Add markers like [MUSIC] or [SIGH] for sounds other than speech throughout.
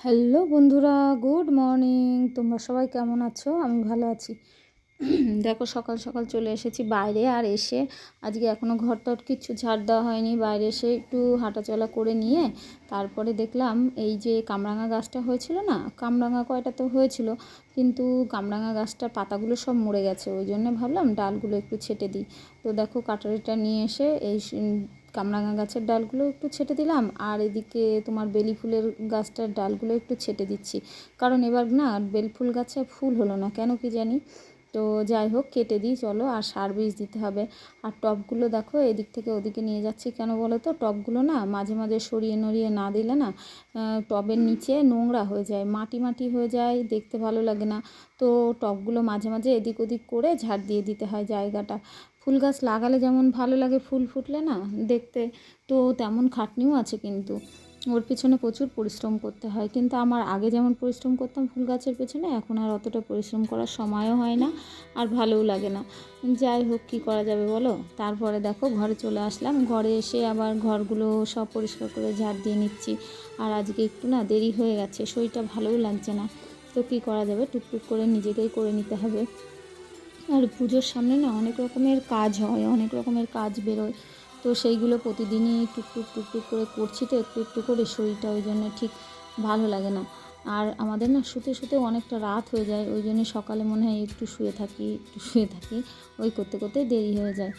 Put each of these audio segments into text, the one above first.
Hello বন্ধুরা, good morning. তোমরা সবাই কেমন আছো? আমি ভালো আছি। দেখো, সকাল সকাল চলে এসেছি বাইরে আর এসে আজকে এখনও ঘর টর কিচ্ছু ঝাড় দেওয়া হয়নি। বাইরে এসে একটু হাঁটাচলা করে নিয়ে তারপরে দেখলাম এই যে কামরাঙা গাছটা হয়েছিল না? কামরাঙা কয়টা তো হয়েছিল, কিন্তু কামরাঙা গাছটার পাতাগুলো সব মরে গেছে। ওই জন্য ভাবলাম ডালগুলো একটু ছেটে দিই। তো দেখো, কাটারিটা নিয়ে এসে এই কামরাঙা গাছের ডালগুলো একটু ছেটে দিলাম, আর এদিকে তোমার বেলি ফুলের গাছটার ডালগুলো একটু ছেটে দিচ্ছি। কারণ এবার না বেলফুল গাছে ফুল হলো না, কেন কি জানি? তো যাই হোক, কেটে দিই, চলো। আর সার বীজ দিতে হবে। আর টবগুলো দেখো, এদিক থেকে ওদিকে নিয়ে যাচ্ছি কেন বলো তো? টবগুলো না মাঝে মাঝে সরিয়ে নড়িয়ে না দিলে না টবের নিচে নোংরা হয়ে যায়, মাটি মাটি হয়ে যায়, দেখতে ভালো লাগে না। তো টবগুলো মাঝে মাঝে এদিক ওদিক করে ঝাড় দিয়ে দিতে হয় জায়গাটা। ফুল গাছ লাগালে যেমন ভালো লাগে, ফুল ফুটলে না দেখতে তো তেমন খাটনিও আছে কিন্তু। ওর পেছনে প্রচুর পরিশ্রম করতে হয়। কিন্তু আমার আগে যেমন পরিশ্রম করতাম ফুল গাছের পেছনে, এখন আর অতটা পরিশ্রম করার সময়ও হয় না আর ভালোও লাগে না। যাই হোক, কী করা যাবে বলো? তারপরে দেখো, ঘরে চলে আসলাম। ঘরে এসে আবার ঘরগুলো সব পরিষ্কার করে ঝাড় দিয়ে নিচ্ছি। আর আজকে একটু না দেরি হয়ে গেছে, শরীরটা ভালোও লাগছে না। তো কী করা যাবে? টুকটুক করে নিজেকেই করে নিতে হবে। আর পুজোর সামনে না অনেক রকমের কাজ হয়, অনেক রকমের কাজ বেরোয়। তো সেইগুলো প্রতিদিনই টুকটুক টুকটুক করে করছি তো, একটু একটু করে শরীরটা ওই জন্য ঠিক ভালো লাগে না। আর আমাদের না শুতে শুতে অনেকটা রাত হয়ে যায়, ওই জন্য সকালে মনে হয় একটু শুয়ে থাকি, একটু শুয়ে থাকি, ওই করতে করতে দেরি হয়ে যায়।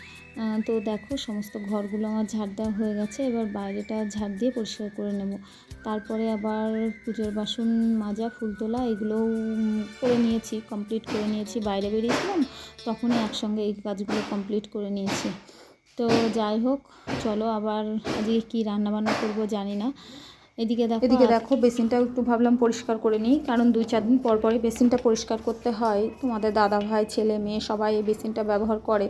তো দেখো সমস্ত ঘরগুলো আমার ঝাড় দেওয়া হয়ে গেছে, এবার বাইরেটা ঝাড় দিয়ে পরিষ্কার করে নেব। তারপরে আবার পুজোর বাসন মাজা, ফুল তোলা, এগুলোও করে নিয়েছি কমপ্লিট করে নিয়েছি। বাইরে বেরিয়েছিলাম, তখনই একসঙ্গে এই কাজগুলো কমপ্লিট করে নিয়েছি। তো যাই হোক চলো আবার আজকে কী রান্নাবান্না করব জানি না। এদিকে দেখো এদিকে দেখো বেসিনটাও একটু ভাবলাম পরিষ্কার করে নিই কারণ দুই চার দিন পর পরই বেসিনটা পরিষ্কার করতে হয়। তোমাদের দাদা ভাই ছেলে মেয়ে সবাই এই বেসিনটা ব্যবহার করে।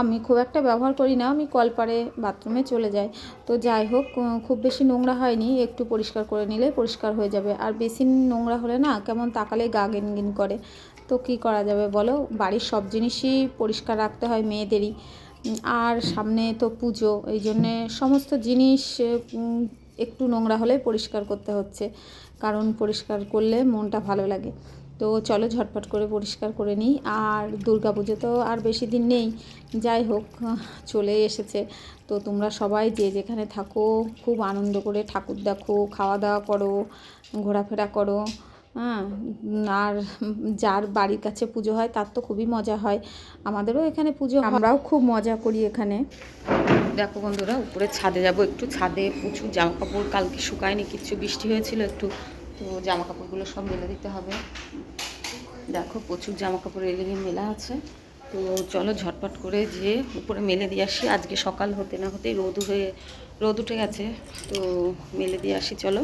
আমি খুব একটা ব্যবহার করি না আমি কলপারে বাথরুমে চলে যাই। তো যাই হোক খুব বেশি নোংরা হয়নি একটু পরিষ্কার করে নিলে পরিষ্কার হয়ে যাবে। আর বেসিন নোংরা হলে না কেমন তাকালে গা গিন করে। তো কী করা যাবে বলো? বাড়ির সব জিনিসই পরিষ্কার রাখতে হয় মেয়েদেরই। আর সামনে তো পুজো, এই জন্যে সমস্ত জিনিস একটু নোংরা হলে পরিষ্কার করতে হচ্ছে। কারণ পরিষ্কার করলে মনটা ভালো লাগে। তো চলো ঝটপট করে পরিষ্কার করে নিই। আর দুর্গা পুজো তো আর বেশি দিন নেই। যাই হোক, চলে এসেছে। তো তোমরা সবাই যে যেখানে থাকো, খুব আনন্দ করে ঠাকুর দেখো, খাওয়া দাওয়া করো, ঘোরাফেরা করো। হ্যাঁ আর যার বাড়ির কাছে পুজো হয়, তার তো খুবই মজা হয়। আমাদেরও এখানে পুজো আমরাও খুব মজা করি এখানে। দেখো বন্ধুরা, উপরে ছাদে যাব একটু। ছাদে প্রচুর জামা কাপড় কালকে শুকায়নি, কিচ্ছু বৃষ্টি হয়েছিল একটু। তো জামা কাপড়গুলো সব মেলে দিতে হবে। দেখো প্রচুর জামা কাপড় এলিগে মেলা আছে। তো চলো ঝটপট করে যে উপরে মেলে দিয়ে আসি। আজকে সকাল হতে না হতেই রোদ হয়ে, রোদ উঠে গেছে। তো মেলে দিয়ে আসি, চলো।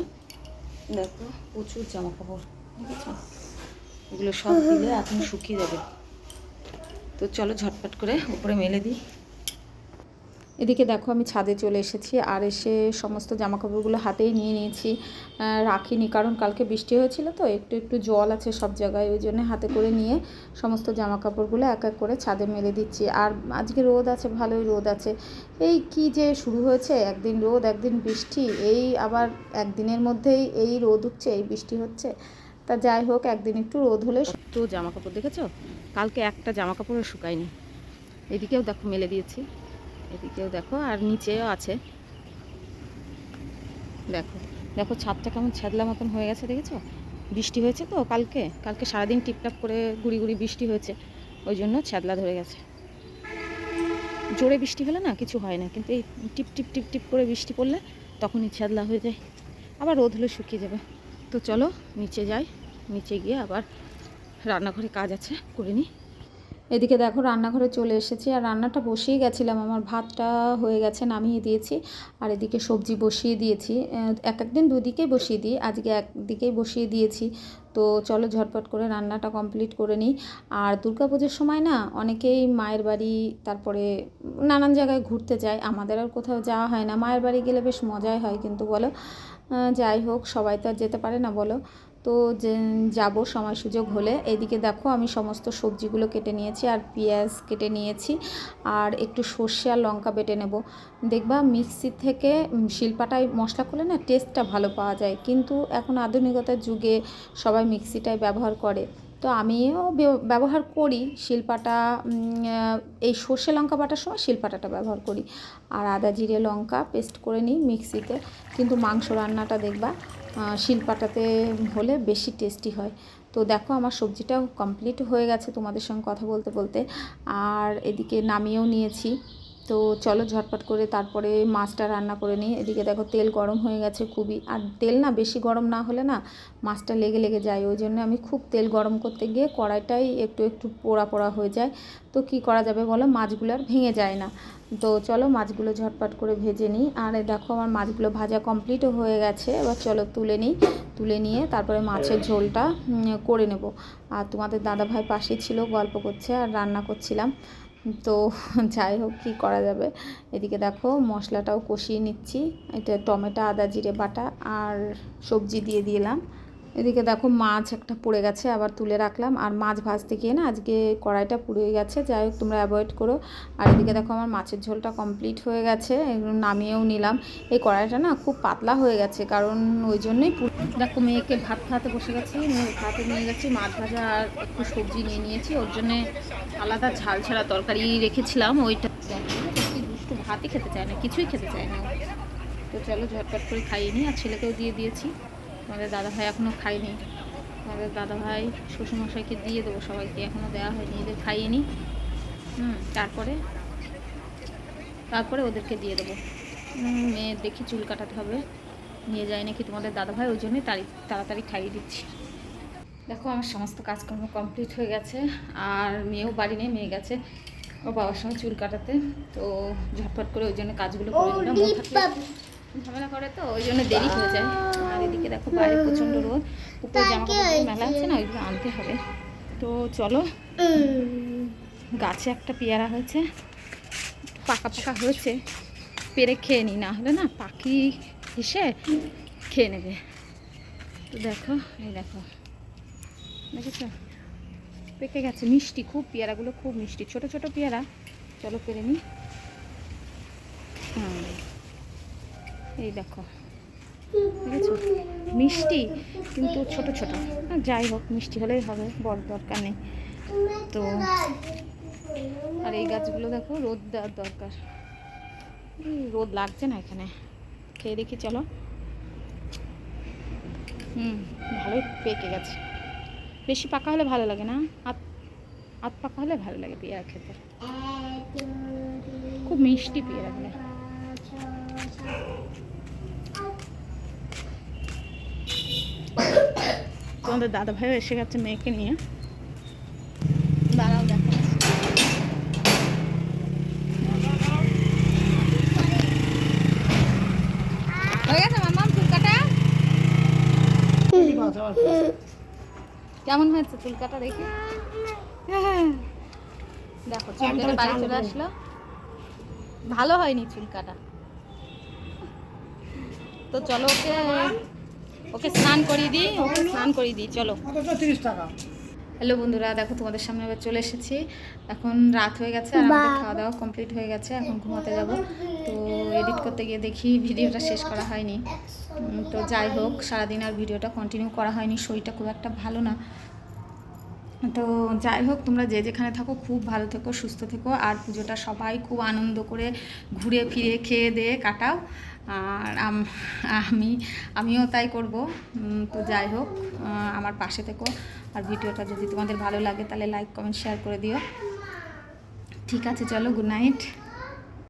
দেখো প্রচুর জামা কাপড় এগুলো সব দিলে এখন শুকিয়ে যাবে। তো চলো ঝটপট করে উপরে মেলে দিই। এদিকে দেখো আমি ছাদে চলে এসেছি, আর এসে সমস্ত জামাকাপড়গুলো হাতেই নিয়ে নিয়েছি। রাখিনি, কারণ কালকে বৃষ্টি হয়েছিল তো, একটু একটু জল আছে সব জায়গায়, ওই জন্য হাতে করে নিয়ে সমস্ত জামাকাপড়গুলো এক এক করে ছাদে মেলে দিচ্ছি। আর আজকে রোদ আছে, ভালোই রোদ আছে। এই কি যে শুরু হয়েছে, একদিন রোদ, একদিন বৃষ্টি, এই আবার একদিনের মধ্যেই এই রোদ উঠছে, এই বৃষ্টি হচ্ছে। তা যাই হোক, একদিন একটু রোদ হলে তো জামা কাপড় দেখেছ? কালকে একটা জামা কাপড়ও শুকায়নি। এদিকেও দেখো, মেলে দিয়েছি। এদিকেও দেখো, আর নিচেও আছে। দেখো দেখো ছাদটা কেমন ছাদলা মতন হয়ে গেছে, দেখেছ? বৃষ্টি হয়েছে তো কালকে। কালকে সারাদিন টিপটাপ করে গুড়ি গুড়ি বৃষ্টি হয়েছে, ওই জন্য ছাদলা ধরে গেছে। জোরে বৃষ্টি হলে না কিছু হয় না, কিন্তু এই টিপ টিপ টিপ টিপ করে বৃষ্টি পড়লে তখনই ছাদলা হয়ে যায়। আবার রোদ হলে শুকিয়ে যাবে। তো চলো নিচে যাই। নিচে গিয়ে আবার রান্নাঘরে কাজ আছে, করে নিই। এদিকে দেখো রান্নাঘরে চলে এসেছি আর রান্নাটা বসিয়ে গেছিলাম। আমার ভাতটা হয়ে গেছে, নামিয়ে দিয়েছি। আর এদিকে সবজি বসিয়ে দিয়েছি। এক একদিন দুদিকেই বসিয়ে দিই, আজকে একদিকেই বসিয়ে দিয়েছি। তো চলো ঝটপট করে রান্নাটা কমপ্লিট করে নিই। আর পুজোর সময় না অনেকেই মায়ের বাড়ি, তারপরে নানান জায়গায় ঘুরতে যায়। আমাদের আর কোথাও যাওয়া হয় না। মায়ের বাড়ি গেলে বেশ মজাই হয়, কিন্তু বলো? যাই হোক, সবাই তো আর যেতে পারে না, বলো। তো যাব, সময় সুযোগ হলে। এদিকে দেখো, আমি সমস্ত সবজিগুলো কেটে নিয়েছি আর পেঁয়াজ কেটে নিয়েছি আর একটু সর্ষে আর লঙ্কা বেটে নেব। দেখবা, মিক্সি থেকে শিল্পাটায় মশলা করলে না টেস্টটা ভালো পাওয়া যায়। কিন্তু এখন আধুনিকতার যুগে সবাই মিক্সিটাই ব্যবহার করে। তো আমিও ব্যবহার করি শিলপাটা এই সর্ষে লঙ্কা বাটার সময় শিলপাটাটা ব্যবহার করি। আর আদা, জিরে, লঙ্কা পেস্ট করে নিই মিক্সিতে। কিন্তু মাংস রান্নাটা দেখবা শিলপাটাতে হলে বেশি টেস্টি হয়। তো দেখো আমার সবজিটাও কমপ্লিট হয়ে গেছে তোমাদের সঙ্গে কথা বলতে বলতে। আর এদিকে নামিয়েও নিয়েছি। তো চলো ঝটপট করে তারপরে মাছটা রান্না করে নিই। এদিকে দেখো তেল গরম হয়ে গেছে খুবই। আর তেল না বেশি গরম না হলে না মাছটা লেগে লেগে যায়। ওই জন্য আমি খুব তেল গরম করতে গিয়ে কড়াইটাই একটু একটু পোড়া পোড়া হয়ে যায়। তো কি করা যাবে বলো? মাছগুলো আর ভেঙে যায় না। তো চলো মাছগুলো ঝটপট করে ভেজে নিই। আর দেখো আমার মাছগুলো ভাজা কমপ্লিটও হয়ে গেছে। এবার চলো তুলে নিই। তুলে নিয়ে তারপরে মাছের ঝোলটা করে নেব। আর তোমাদের দাদাভাই পাশে ছিল, গল্প করছে আর রান্না করছিলাম। তো [LAUGHS] যাই হোক, কী করা যাবে? এদিকে দেখো, মশলাটাও কষিয়ে নিচ্ছি। এটা টমেটো, আদা, জিরে, বাটা আর সবজি দিয়ে দিলাম। এদিকে দেখো মাছ একটা পুড়ে গেছে, আবার তুলে রাখলাম। আর মাছ ভাজতে গিয়ে না আজকে কড়াইটা পুড়ে গেছে, যাই হোক তোমরা অ্যাভয়েড করো। আর এদিকে দেখো আমার মাছের ঝোলটা কমপ্লিট হয়ে গেছে নামিয়েও নিলাম। এই কড়াইটা না খুব পাতলা হয়ে গেছে, কারণ ওই জন্যই দেখো মেয়েকে ভাত খাওয়াতে বসে গেছি ভাতে নিয়ে গেছি, মাছ ভাজা আর একটু সবজি নিয়ে নিয়েছি, ওর জন্যে আলাদা ঝাল ছাড়া তরকারি রেখেছিলাম ওইটা। দুষ্টু ভাতই খেতে চায় না, কিছুই খেতে চায় না তো চলো ঝটপট করে খাইয়ে নিই, আর ছেলেকেও দিয়ে দিয়েছি। আমাদের দাদাভাই এখনও খায়নি। আমাদের দাদাভাই শ্বশুরমশাইকে দিয়ে দেবো সবাইকে এখনও দেওয়া হয়নি এদের খাইয়ে নিই হুম তারপরে? তারপরে ওদেরকে দিয়ে দেবো। মেয়ে দেখি চুল কাটাতে হবে। নিয়ে যায় নাকি তোমাদের দাদাভাই ওই জন্যই তাড়ি তাড়াতাড়ি খাইয়ে দিচ্ছি। দেখো আমার সমস্ত কাজকর্ম কমপ্লিট হয়ে গেছে আর মেয়েও বাড়ি নেই মেয়ে গেছে ও বাবার সঙ্গে চুল কাটাতে। তো ঝটপট করে ওই জন্য কাজগুলো করে নিলাম ঝামেলা করে তো ওই জন্য দেরি হয়ে যায়। আর এদিকে দেখো বাইরে প্রচণ্ড রোদ। উপরে জামা কাপড় মেলা আছে না ওইগুলো আনতে হবে। তো চলো গাছে একটা পেয়ারা হয়েছে পাকা পাকা হয়েছে। পেরে খেয়ে নিই না হলে না পাখি এসে খেয়ে নেবে। তো দেখো এই দেখো। দেখেছ? পেকে গেছে মিষ্টি খুব পেয়ারাগুলো খুব মিষ্টি। ছোট ছোট পেয়ারা। চলো পেরে নিই। হুম এই দেখো। দেখেছ মিষ্টি, কিন্তু ছোট ছোট। যাই হোক, মিষ্টি হলেই হবে, বড় দরকার নেই। তো, আর এই গাছগুলো দেখো, রোদ দেওয়ার দরকার। রোদ লাগছে না এখানে। খেয়ে দেখি, চলো। হুম, ভালোই পেকে গেছে। বেশি পাকা হলে ভালো লাগে না? আত আত পাকা হলে ভালো লাগে পেয়ারা খেতে। খুব মিষ্টি পেয়ারাগুলো তোমাদের দাদা ভাইও এসে গেছে মেয়েকে নিয়ে। দাঁড়াও দেখা। কেমন হয়েছে চুলকাটা দেখি? দেখো চুল বাড়ি চলে আসলো। ভালো হয়নি চুলকাটা। তো চলো ওকে ওকে স্নান করিয়ে দিই ওকে স্নান করিয়ে দিই চলো। টাকা। হ্যালো বন্ধুরা দেখো তোমাদের সামনে এবার চলে এসেছি। এখন রাত হয়ে গেছে আর আমাদের খাওয়া দাওয়া কমপ্লিট হয়ে গেছে এখন ঘুমাতে যাব। তো এডিট করতে গিয়ে দেখি ভিডিওটা শেষ করা হয়নি। তো যাই হোক সারাদিন আর ভিডিওটা কন্টিনিউ করা হয়নি শরীরটা খুব একটা ভালো না। তো যাই হোক তোমরা যে যেখানে থাকো খুব ভালো থেকো সুস্থ থেকো। আর পুজোটা সবাই খুব আনন্দ করে ঘুরে ফিরে খেয়ে দিয়ে কাটাও। আর আমি আমিও তাই করব। তো যাই হোক আমার পাশে থেকো। আর ভিডিওটা যদি তোমাদের ভালো লাগে, তাহলে লাইক কমেন্ট শেয়ার করে দিও। ঠিক আছে, চলো গুড নাইট